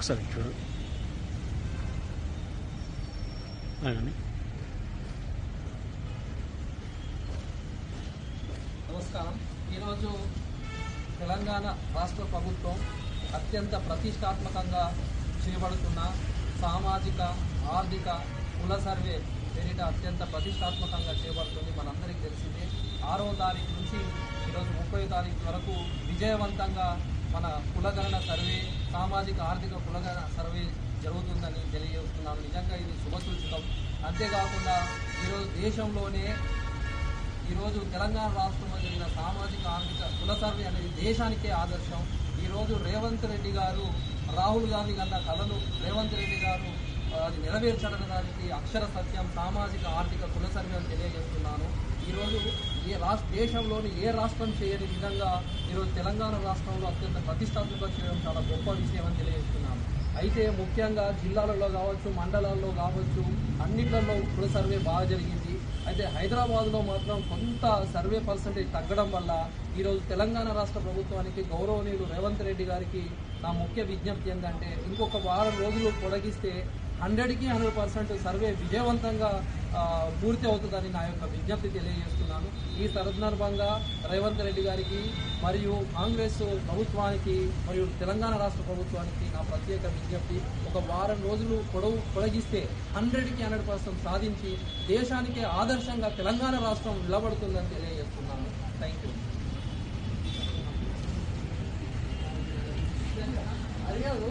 ఒకసారి చూడు. అలాగని. నమస్కారం. ఈరోజు తెలంగాణ రాష్ట్ర ప్రభుత్వం అత్యంత ప్రతిష్టాత్మకంగా చేపడుతున్న సామాజిక ఆర్థిక కుల సర్వే పేరిట అత్యంత ప్రతిష్టాత్మకంగా చేపడుతుంది మనందరికీ తెలిసిందే. ఆరో తారీఖు నుంచి ఈరోజు ముప్పై తారీఖు వరకు విజయవంతంగా మన కులగణన సర్వే సామాజిక ఆర్థిక కులగణన సర్వే జరుగుతుందని తెలియజేస్తున్నాను. నిజంగా ఇది శుభసూచకం. అంతేకాకుండా ఈరోజు దేశంలోనే ఈరోజు తెలంగాణ రాష్ట్రంలో జరిగిన సామాజిక ఆర్థిక కుల సర్వే అనేది దేశానికే ఆదర్శం. ఈరోజు రేవంత్ రెడ్డి గారు రాహుల్ గాంధీ కన్న కళను రేవంత్ రెడ్డి గారు అది అది నెరవేర్చడానికి అక్షర సత్యం సామాజిక ఆర్థిక కుల సర్వే అని తెలియజేస్తున్నాను. ఈరోజు ఏ రాష్ట్ర దేశంలోని ఏ రాష్ట్రం చేయని విధంగా ఈరోజు తెలంగాణ రాష్ట్రంలో అత్యంత ప్రతిష్టాత్మక చేయడం చాలా గొప్ప విషయం అని తెలియజేస్తున్నాను. అయితే ముఖ్యంగా జిల్లాలలో కావచ్చు మండలాల్లో కావచ్చు అన్నిట్లలో కుల సర్వే బాగా జరిగింది. అయితే హైదరాబాద్లో మాత్రం కొంత సర్వే పర్సంటేజ్ తగ్గడం వల్ల ఈరోజు తెలంగాణ రాష్ట్ర ప్రభుత్వానికి గౌరవనీయులు రేవంత్ రెడ్డి గారికి నా ముఖ్య విజ్ఞప్తి ఏంటంటే ఇంకొక వారం రోజులు పొడిగిస్తే హండ్రెడ్కి హండ్రెడ్ పర్సెంట్ సర్వే విజయవంతంగా పూర్తి అవుతుందని నా యొక్క విజ్ఞప్తి తెలియజేస్తున్నాను. ఈ సందర్భంగా రేవంత్ రెడ్డి గారికి మరియు కాంగ్రెస్ ప్రభుత్వానికి మరియు తెలంగాణ రాష్ట్ర ప్రభుత్వానికి నా ప్రత్యేక విజ్ఞప్తి. ఒక వారం రోజులు పొడవు పొడగిస్తే హండ్రెడ్కి హండ్రెడ్ పర్సెంట్ సాధించి దేశానికే ఆదర్శంగా తెలంగాణ రాష్ట్రం నిలబడుతుందని తెలియజేస్తున్నాను. థ్యాంక్